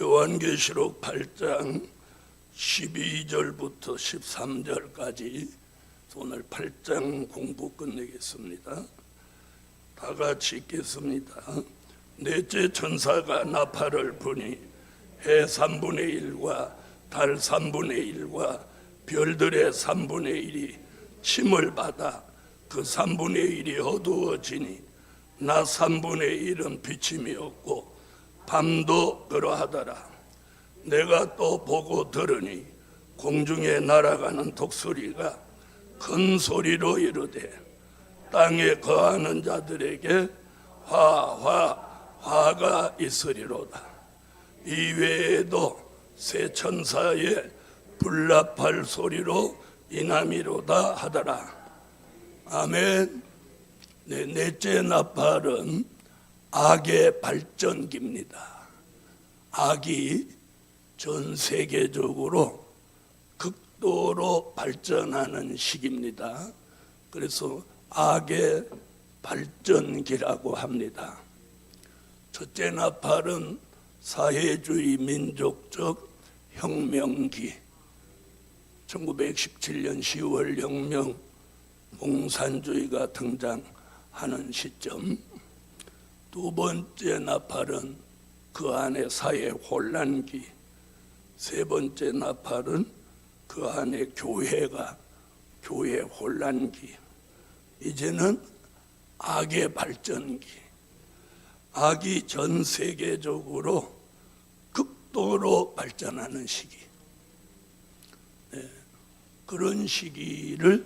요한계시록 8장 12절부터 13절까지 오늘 8장 공부 끝내겠습니다. 다 같이 읽겠습니다. 넷째 천사가 나팔을 부니 해 3분의 1과 달 3분의 1과 별들의 3분의 1이 침을 받아 그 3분의 1이 어두워지니 나 3분의 1은 비침이 없고 밤도 그러하더라. 내가 또 보고 들으니 공중에 날아가는 독수리가 큰 소리로 이르되 땅에 거하는 자들에게 화화 화가 있으리로다. 이 외에도 새 천사의 불나팔 소리로 이남이로다 하더라. 아멘. 네, 넷째 나팔은 악의 발전기입니다 악이 전 세계적으로 극도로 발전하는 시기입니다. 그래서 악의 발전기라고 합니다. 첫째 나팔은 사회주의 민족적 혁명기 1917년 10월 혁명 공산주의가 등장하는 시점 두 번째 나팔은 그 안에 사회 혼란기 세 번째 나팔은 그 안에 교회가 교회 혼란기. 이제는 악의 발전기. 악이 전 세계적으로 극도로 발전하는 시기. 네, 그런 시기를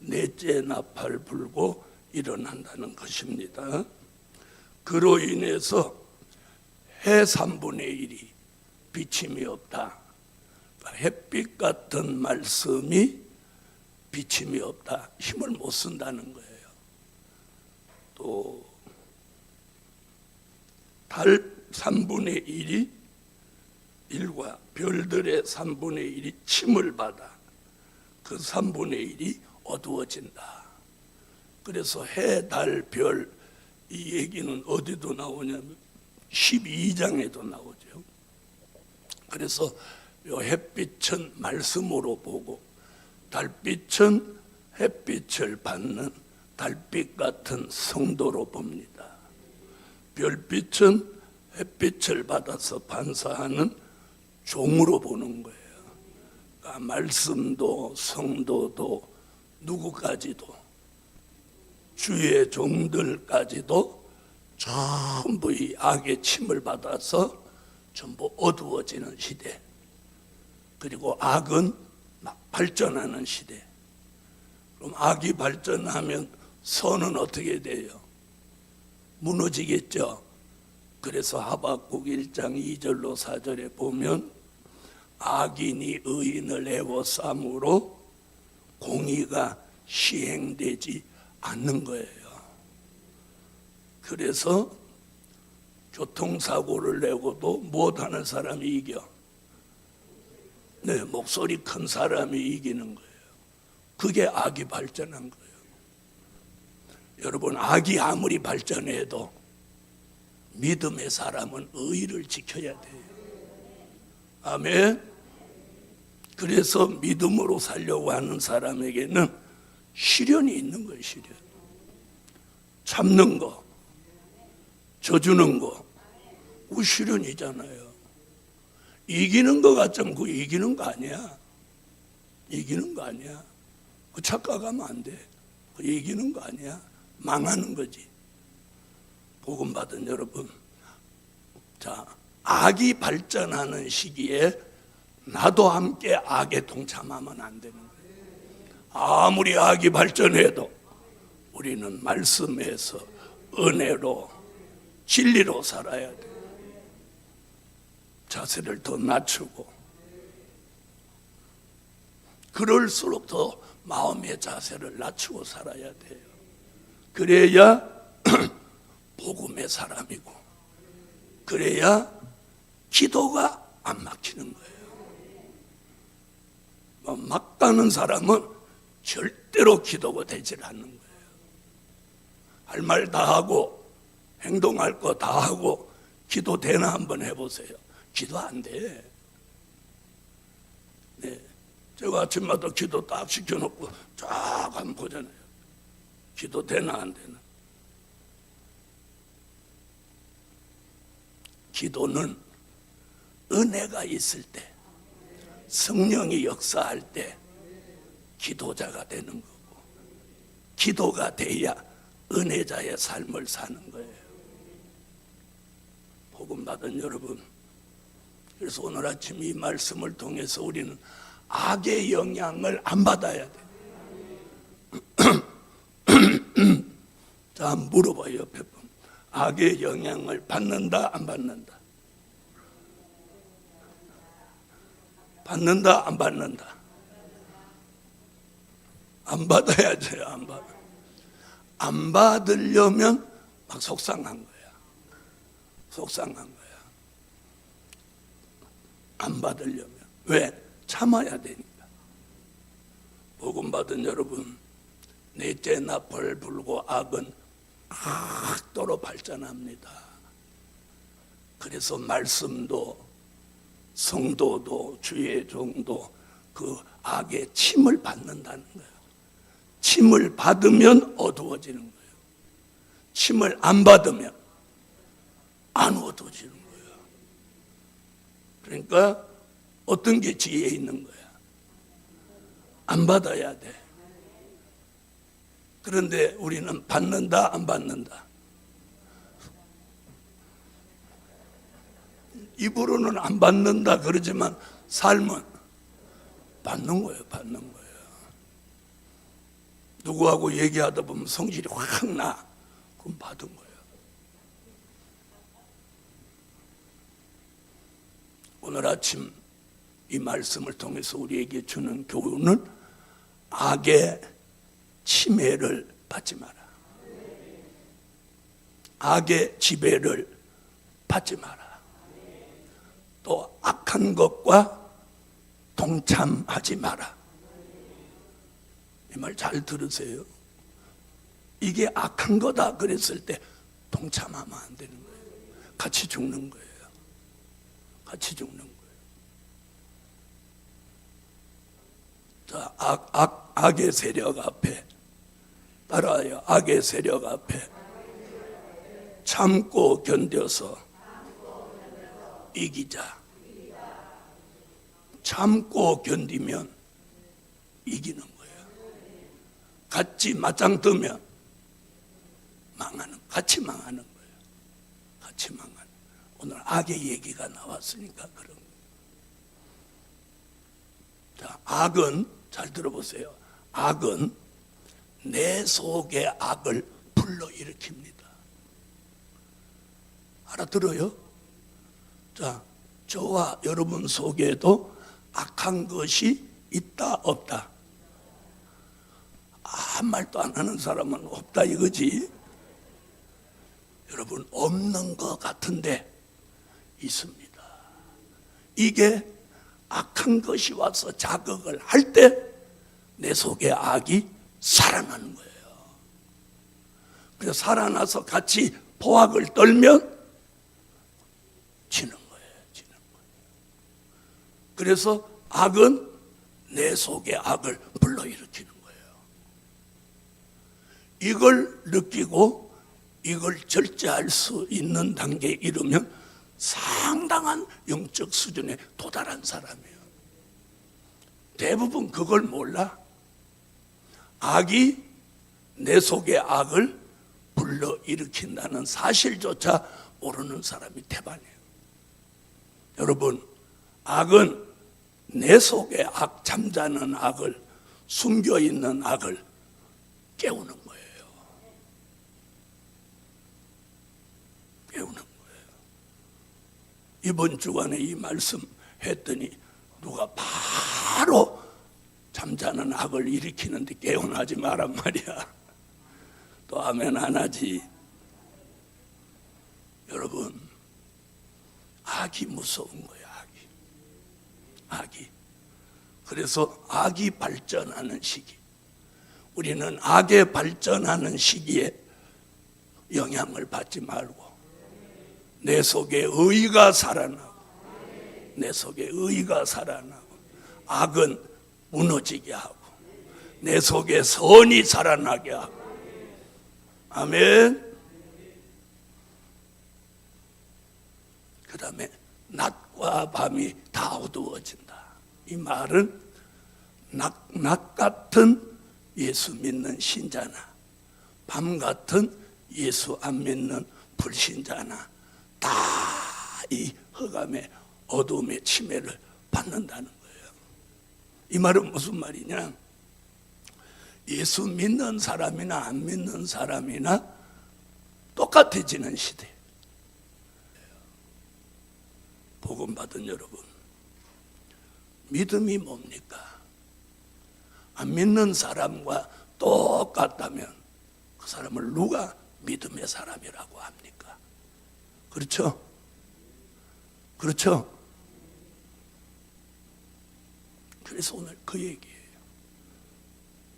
넷째 나팔 불고 일어난다는 것입니다. 그로 인해서 해 3분의 1이 비침이 없다. 햇빛 같은 말씀이 비침이 없다. 힘을 못 쓴다는 거예요. 또 달 3분의 1이 일과 별들의 3분의 1이 침을 받아 그 3분의 1이 어두워진다. 그래서 해, 달, 별 이 얘기는 어디도 나오냐면 12장에도 나오죠. 그래서 요 햇빛은 말씀으로 보고 달빛은 햇빛을 받는 달빛 같은 성도로 봅니다. 별빛은 햇빛을 받아서 반사하는 종으로 보는 거예요. 그러니까 말씀도 성도도 누구까지도 주의 종들까지도 전부 이 악의 침을 받아서 전부 어두워지는 시대. 그리고 악은 막 발전하는 시대. 그럼 악이 발전하면 선은 어떻게 돼요? 무너지겠죠. 그래서 하박국 1장 2절로 4절에 보면 악인이 의인을 애워싸므로 공의가 시행되지 않는 거예요. 그래서 교통사고를 내고도 못하는 사람이 이겨. 네, 목소리 큰 사람이 이기는 거예요. 그게 악이 발전한 거예요. 여러분, 악이 아무리 발전해도 믿음의 사람은 의를 지켜야 돼요. 아멘. 그래서 믿음으로 살려고 하는 사람에게는 시련이 있는 거예요, 시련. 참는 거, 져주는 거, 그 시련이잖아요. 이기는 거 같지만 그 이기는 거 아니야. 이기는 거 아니야. 그 착각하면 안 돼. 그 이기는 거 아니야. 망하는 거지. 복음 받은 여러분. 자, 악이 발전하는 시기에 나도 함께 악에 동참하면 안 되는. 아무리 악이 발전해도 우리는 말씀에서 은혜로 진리로 살아야 돼. 자세를 더 낮추고 그럴수록 더 마음의 자세를 낮추고 살아야 돼요. 그래야 복음의 사람이고 그래야 기도가 안 막히는 거예요. 뭐막 가는 사람은 절대로 기도가 되질 않는 거예요. 할 말 다 하고 행동할 거 다 하고 기도 되나 한번 해보세요. 기도 안 돼. 네. 제가 아침마다 기도 딱 시켜놓고 쫙 한번 보잖아요. 기도 되나 안 되나. 기도는 은혜가 있을 때, 성령이 역사할 때 기도자가 되는 거고, 기도가 돼야 은혜자의 삶을 사는 거예요. 복음 받은 여러분, 그래서 오늘 아침 이 말씀을 통해서 우리는 악의 영향을 안 받아야 돼. 자, 한번 물어봐요, 옆에 분. 악의 영향을 받는다, 안 받는다? 받는다, 안 받는다? 안 받아야죠, 안 받아. 안 받으려면 막 속상한 거야. 속상한 거야. 안 받으려면. 왜? 참아야 되니까. 복음 받은 여러분, 넷째 나팔 불고 악은 극도로 발전합니다. 그래서 말씀도 성도도 주의 종도 그 악의 침을 받는다는 거예요. 침을 받으면 어두워지는 거예요. 침을 안 받으면 안 어두워지는 거예요. 그러니까 어떤 게 지혜 있는 거야? 안 받아야 돼. 그런데 우리는 받는다, 안 받는다. 입으로는 안 받는다 그러지만 삶은 받는 거예요, 받는 거예요. 누구하고 얘기하다 보면 성질이 확 나. 그럼 받은 거예요. 오늘 아침 이 말씀을 통해서 우리에게 주는 교훈은 악의 침해를 받지 마라. 악의 지배를 받지 마라. 또 악한 것과 동참하지 마라. 이 말 잘 들으세요. 이게 악한 거다 그랬을 때 동참하면 안 되는 거예요. 같이 죽는 거예요. 같이 죽는 거예요. 자, 악, 악, 악의 세력 앞에 따라와요. 악의 세력 앞에 참고 견뎌서 이기자. 참고 견디면 이기는. 같이 맞짱 뜨면 망하는, 같이 망하는 거예요. 같이 망하는. 오늘 악의 얘기가 나왔으니까 그런 거예요. 자, 악은 잘 들어보세요. 악은 내 속의 악을 불러일으킵니다. 알아들어요? 자, 저와 여러분 속에도 악한 것이 있다, 없다? 아무 말도 안 하는 사람은 없다 이거지. 여러분, 없는 것 같은데 있습니다. 이게 악한 것이 와서 자극을 할 때 내 속에 악이 살아나는 거예요. 그래서 살아나서 같이 포악을 떨면 지는 거예요. 지는 거예요. 그래서 악은 내 속에 악을 불러일으키는 거예요. 이걸 느끼고 이걸 절제할 수 있는 단계에 이르면 상당한 영적 수준에 도달한 사람이에요. 대부분 그걸 몰라. 악이 내 속의 악을 불러 일으킨다는 사실조차 모르는 사람이 대반이에요. 여러분, 악은 내 속의 악, 잠자는 악을, 숨겨 있는 악을. 깨우는 거예요. 이번 주간에 이 말씀 했더니 누가 바로 잠자는 악을 일으키는데 깨어나지 마란 말이야. 또 아멘 안 하지. 여러분, 악이 무서운 거야, 악이. 악이. 그래서 악이 발전하는 시기. 우리는 악에 발전하는 시기에 영향을 받지 말고 내 속에 의가 살아나고 내 속에 의가 살아나고 악은 무너지게 하고 내 속에 선이 살아나게 하고 아멘. 그 다음에 낮과 밤이 다 어두워진다. 이 말은 낮, 낮 같은 예수 믿는 신자나 밤 같은 예수 안 믿는 불신자나 다 이 허감의 어둠의 침해를 받는다는 거예요. 이 말은 무슨 말이냐? 예수 믿는 사람이나 안 믿는 사람이나 똑같아지는 시대. 복음 받은 여러분, 믿음이 뭡니까? 안 믿는 사람과 똑같다면 그 사람을 누가 믿음의 사람이라고 합니까? 그렇죠? 그렇죠? 그래서 오늘 그 얘기예요.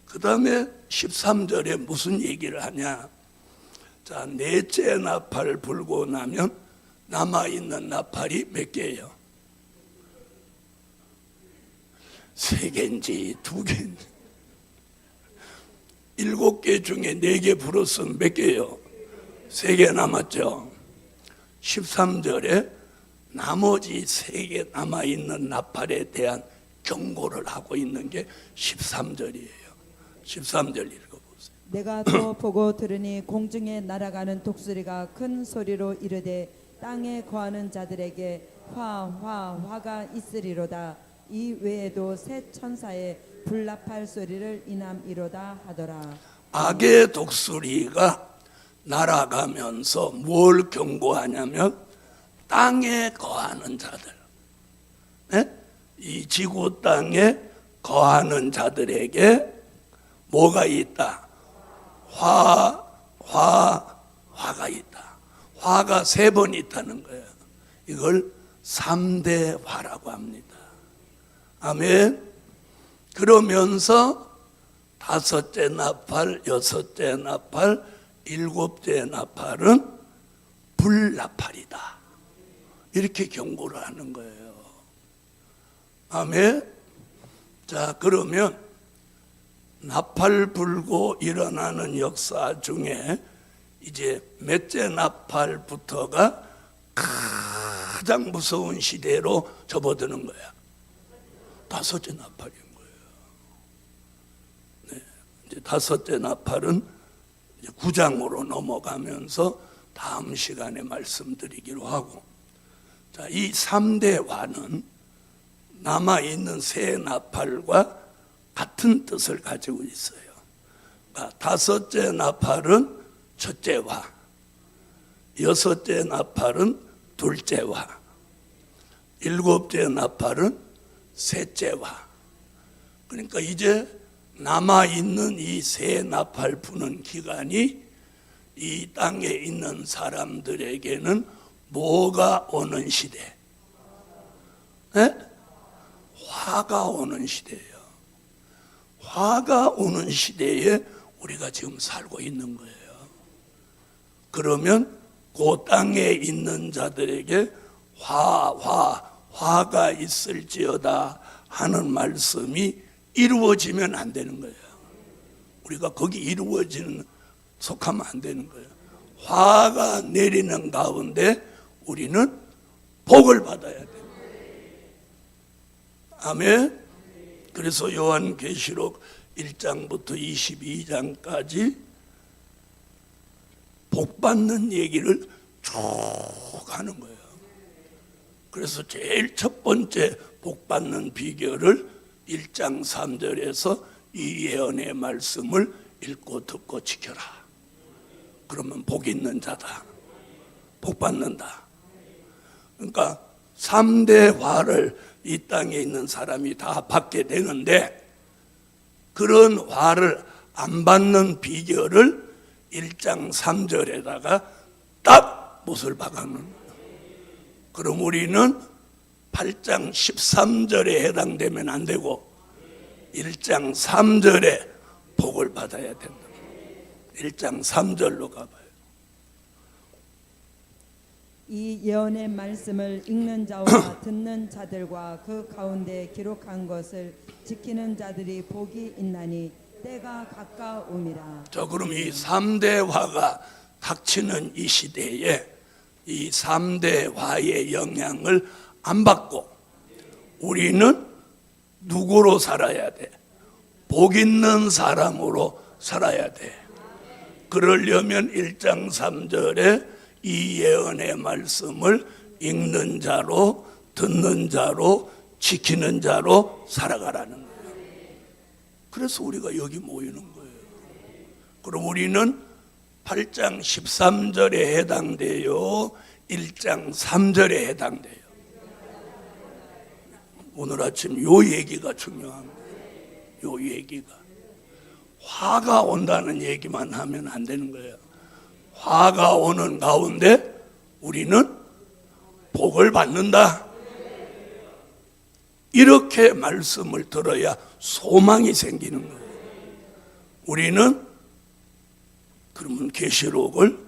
그 다음에 13절에 무슨 얘기를 하냐? 자, 넷째 나팔 불고 나면 남아있는 나팔이 몇 개예요? 세 개인지 두 개인지 일곱 개 중에 네 개 불었으면 몇 개예요? 세 개 남았죠. 13절에 나머지 세 개 남아있는 나팔에 대한 경고를 하고 있는 게 13절이에요. 13절 읽어보세요. 내가 또 보고 들으니 공중에 날아가는 독수리가 큰 소리로 이르되 땅에 거하는 자들에게 화 화 화가 있으리로다 이 외에도 새 천사의 불나팔 소리를 인함이로다 하더라 악의 독수리가 날아가면서 뭘 경고하냐면 땅에 거하는 자들, 예? 이 지구 땅에 거하는 자들에게 뭐가 있다? 화, 화, 화가 있다. 화가 세 번 있다는 거예요. 이걸 삼대 화라고 합니다. 아멘. 그러면서 다섯째 나팔, 여섯째 나팔, 일곱째 나팔은 불나팔이다. 이렇게 경고를 하는 거예요. 아멘. 자, 그러면 나팔 불고 일어나는 역사 중에 이제 몇째 나팔부터가 가장 무서운 시대로 접어드는 거야. 다섯째 나팔인 거예요. 네, 이제 다섯째 나팔은 구장으로 넘어가면서 다음 시간에 말씀드리기로 하고, 자, 이 3대 화는 남아 있는 새 나팔과 같은 뜻을 가지고 있어요. 그러니까 다섯째 나팔은 첫째 화, 여섯째 나팔은 둘째 화, 일곱째 나팔은 셋째 화. 그러니까 이제 남아 있는 이 새 나팔 부는 기간이 이 땅에 있는 사람들에게는 뭐가 오는 시대? 에? 화가 오는 시대예요. 화가 오는 시대에 우리가 지금 살고 있는 거예요. 그러면 그 땅에 있는 자들에게 화, 화, 화가 있을지어다 하는 말씀이 이루어지면 안 되는 거예요. 우리가 거기 이루어지는 속하면 안 되는 거예요. 화가 내리는 가운데 우리는 복을 받아야 돼요. 아멘. 그래서 요한계시록 1장부터 22장까지 복 받는 얘기를 쭉 하는 거예요. 그래서 제일 첫 번째 복 받는 비결을 1장 3절에서 이 예언의 말씀을 읽고 듣고 지켜라. 그러면 복 있는 자다. 복 받는다. 그러니까 3대 화를 이 땅에 있는 사람이 다 받게 되는데 그런 화를 안 받는 비결을 1장 3절에다가 딱 못을 박아놓는 거예요. 그럼 우리는 8장 13절에 해당되면 안 되고 1장 3절에 복을 받아야 된다. 1장 3절로 가봐요. 이 예언의 말씀을 읽는 자와 듣는 자들과 그 가운데 기록한 것을 지키는 자들이 복이 있나니 때가 가까움이라. 자, 그럼 이 3대 화가 닥치는 이 시대에 이 3대 화의 영향을 안 받고 우리는 누구로 살아야 돼? 복 있는 사람으로 살아야 돼. 그러려면 1장 3절에 이 예언의 말씀을 읽는 자로 듣는 자로 지키는 자로 살아가라는 거예요. 그래서 우리가 여기 모이는 거예요. 그럼 우리는 8장 13절에 해당돼요. 1장 3절에 해당돼요. 오늘 아침 요 얘기가 거예요. 요 얘기가. 화가 온다는 얘기만 하면 안 되는 거예요. 화가 오는 가운데 우리는 복을 받는다. 이렇게 말씀을 들어야 소망이 생기는 거예요. 우리는 그러면 계시록을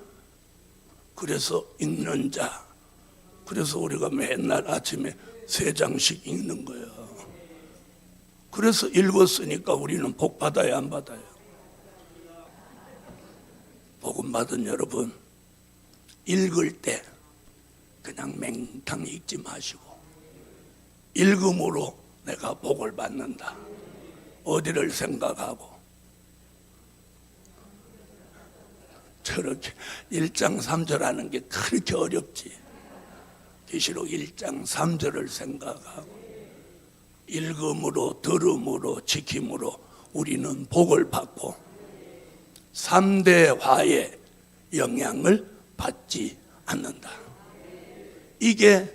그래서 읽는 자. 그래서 우리가 맨날 아침에 세 장씩 읽는 거예요. 그래서 읽었으니까 우리는 복 받아야 안 받아요. 복음 받은 여러분 읽을 때 그냥 맹탕 읽지 마시고 읽음으로 내가 복을 받는다. 어디를 생각하고 저렇게 1장 3절 하는 게 그렇게 어렵지. 계시록 1장 3절을 생각하고 읽음으로 들음으로 지킴으로 우리는 복을 받고 3대 화의 영향을 받지 않는다. 이게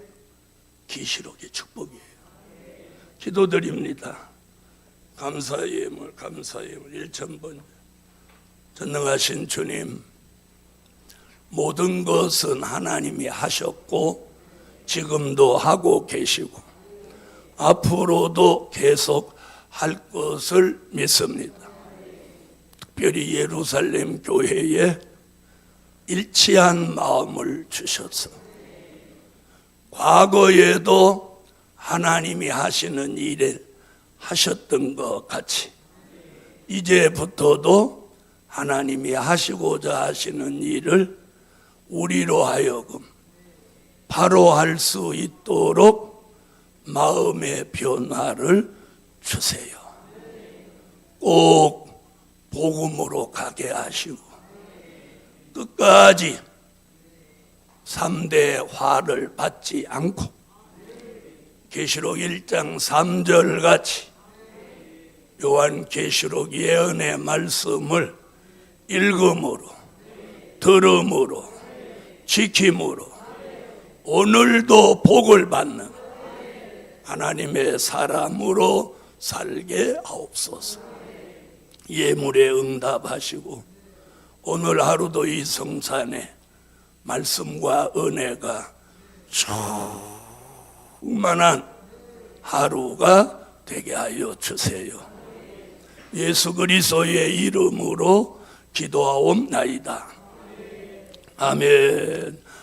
계시록의 축복이에요. 기도드립니다. 감사의 예물, 감사의 예물 1천번 전능하신 주님 모든 것은 하나님이 하셨고 지금도 하고 계시고 앞으로도 계속 할 것을 믿습니다. 특별히 예루살렘 교회에 일치한 마음을 주셔서 과거에도 하나님이 하시는 일을 하셨던 것 같이 이제부터도 하나님이 하시고자 하시는 일을 우리로 하여금 바로 할 수 있도록 마음의 변화를 주세요. 꼭 복음으로 가게 하시고 끝까지 3대 화를 받지 않고 계시록 1장 3절 같이 요한 계시록 예언의 말씀을 읽음으로 들음으로 지킴으로 오늘도 복을 받는 하나님의 사람으로 살게 하옵소서. 예물에 응답하시고 오늘 하루도 이 성산에 말씀과 은혜가 충만한 하루가 되게 하여 주세요. 예수 그리스도의 이름으로 기도하옵나이다. 아멘.